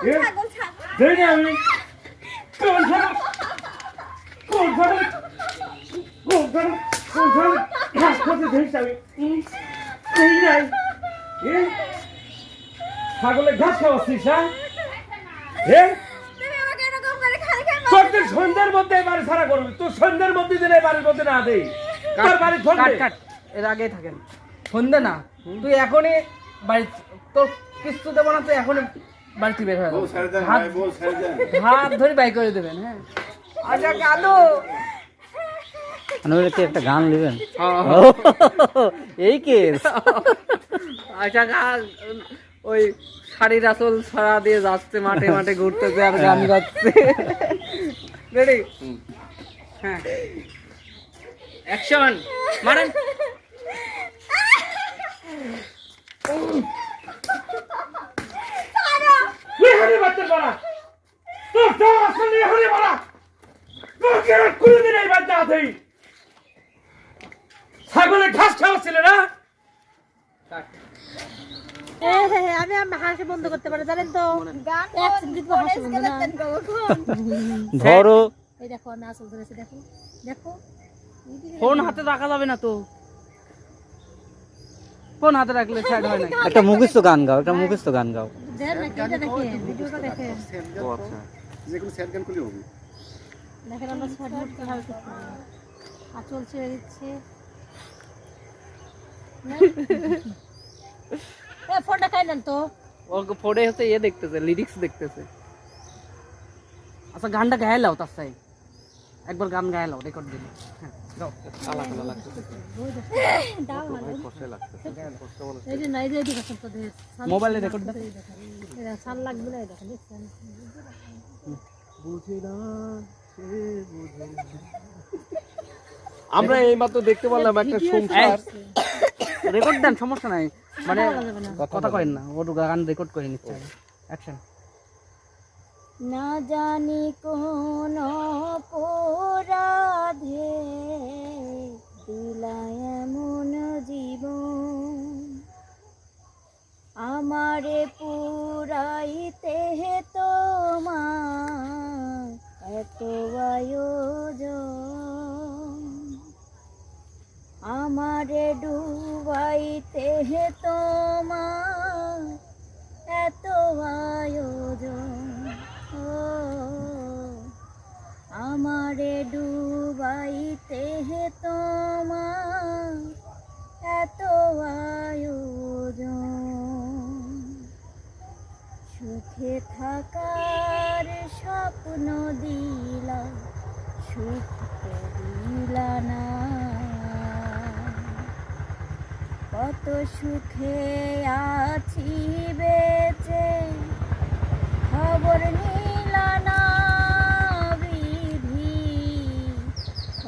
আমি কোন ছাগল কোন ছাগল কোন ছাগল কোন ছাগল? ঘাস খাওয়াচ্ছিস হ্যাঁ? তোর সন্ধ্যের মধ্যে বাড়ি ছাড়া করবি। তুই সন্ধ্যের মধ্যে দিলে বাড়ির মধ্যে না দেই। তোর বাড়ি কাট কাট। এর আগেই থাকেন। সন্ধে না তুই এখনই বাড়ি তোর কিস্তু দেবো না তুই এখনই বাড়িতে বের হয়ে হাত ধরে বাই করে দেবেন হ্যাঁ? আচ্ছা কাদো একটা গান নেবেন? এই কেস। আচ্ছা গান ওই শাড়ির আসল ছড়া দিয়ে যাচ্ছে মাঠে মাঠে ঘুরতেছে আর গান গাচ্ছে। রেডি হ্যাঁ। অ্যাকশন মারেন। এখানে বাচ্চার বাড়া তোর তো আসলে এখানে বাড়া তোর কে কোনদিন এই বাচ্চা আছে ছাগলে ঘাস খাওয়াচ্ছিল না? হ্যাঁ হ্যাঁ হ্যাঁ, আমি আমি হাসি বন্ধ করতে পারি জানেন তো? গান এক সেকেন্ড তো হাসি বন্ধ না। ধরো। এই দেখো আমি আসল ধরেছি দেখো দেখো। ফোন হাতে রাখা যাবে না তো। ফোন হাতে রাখলে হয় না। একটা মুখস্থ গান গাও একটা মুখস্থ গান গাও। দেন নাকি এটা দেখেন ভিডিওটা দেখেন যে কোনো স্যার গান করলে হবে দেখেন আমরা শর্ট মুট কীভাবে করতে হবে আঁচল ছেড়ে দিচ্ছে এ ফোনটা খাই নেন তো ওর ফোনে হচ্ছে ইয়ে দেখতেছে লিরিক্স দেখতেছে আচ্ছা গানটা গায়ে লাও তার সাই একবার গান গায়ে লাও রেকর্ড দিলে হ্যাঁ মোবাইলে রেকর্ড লাগবে না আমরা এই মাত্র দেখতে পারলাম একটা সংসার। রেকর্ড দেন সমস্যা নাই। মানে। কথা করেন না। ওর গান রেকর্ড করে নিচ্ছে। অ্যাকশন না জানি কোন অপরাধে দিলা এমন জীবন আমারে পুরাইতে হে তোমার এত আয়োজন। আমারে ডুবাইতে হে তোমার এত আয়োজন ও আমারে ডুবাইতে হে তোমার এত আয়োজন। সুখে থাকার স্বপ্ন দিলা, সুখ দিলা না। কত সুখে আছি বেঁচে, খবর নিলা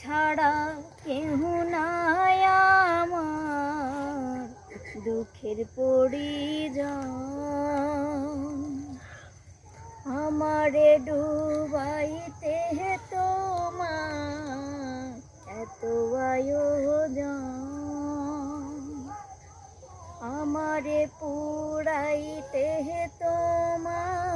ছাড়া কেহ নাই আমার। দুঃখের পরিজন আমারে ডুবাইতে তোমার এত আয়োজন। আমারে পুরাইতে তোমার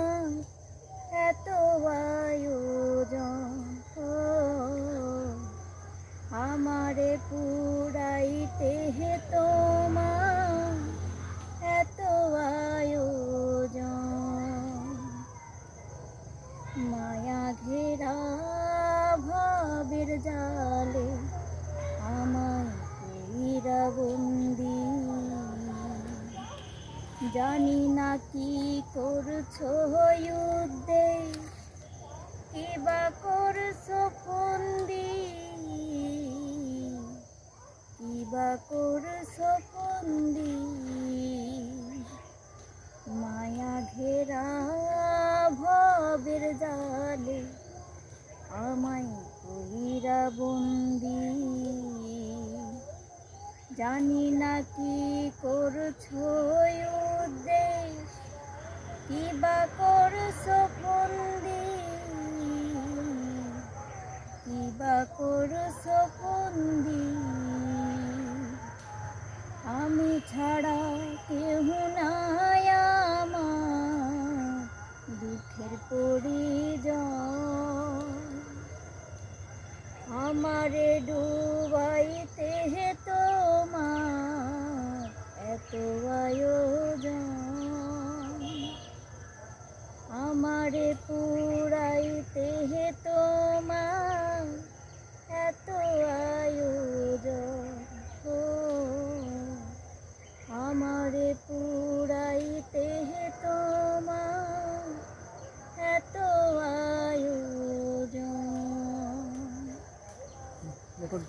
জানি না কি করছ এত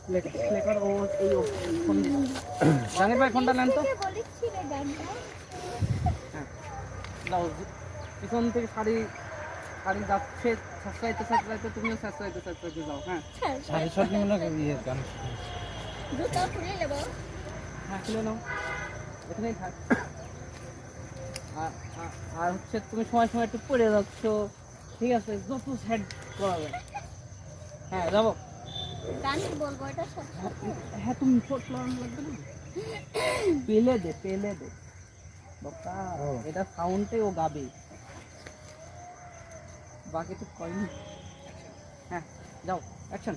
কর ও এই ও ভাই ফোনটা নেন তো। গানটা হ্যাঁ। দাও পিছন থেকে শাড়ি শাড়ি যাচ্ছে সাঁচড়াইতে সাঁচড়াইতে তুমিও সাঁচড়াইতে সাঁচড়াইতে যাও হ্যাঁ। সাড়ে ছয় মিনিট ইয়ে গান জুতা খুলে নেব। হ্যাঁ খুলে নাও। এখানেই থাক। আর হচ্ছে তুমি সময় সময় একটু পড়ে যাচ্ছ। ঠিক আছে যত সেট করা যায়। হ্যাঁ যাব। হ্যাঁ তুমি ছোট লড়ানো লাগবে না? পেলে দে পেলে দে। বাবা এটা সাউন্ডে ও গাবে। বাকি তো কয়নি? হ্যাঁ যাও অ্যাকশন।